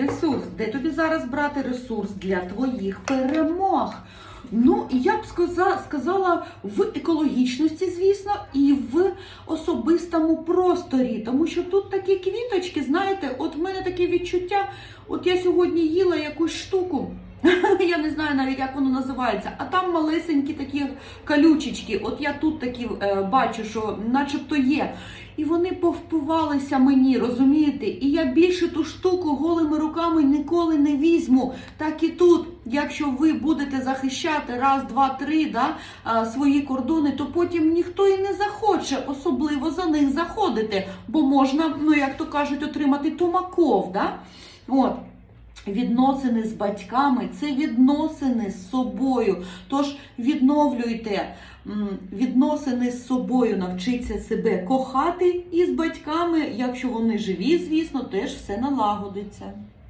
Ресурс, де тобі зараз брати ресурс для твоїх перемог? Ну, я б сказала в екологічності, звісно, і в особистому просторі, тому що тут такі квіточки, знаєте, от в мене таке відчуття, от я сьогодні їла якусь штуку. Знаю навіть, як воно називається, а там малесенькі такі колючечки. От я тут такі е, бачу, що начебто є. І вони повпивалися мені, розумієте? І я більше ту штуку голими руками ніколи не візьму. Так і тут, якщо ви будете захищати раз, два, три да, свої кордони, то потім ніхто і не захоче особливо за них заходити, бо можна, ну як то кажуть, отримати тумаков. Да? От. Відносини з батьками це відносини з собою. Тож відновлюйте відносини з собою, навчіться себе кохати і з батьками, якщо вони живі, звісно, теж все налагодиться.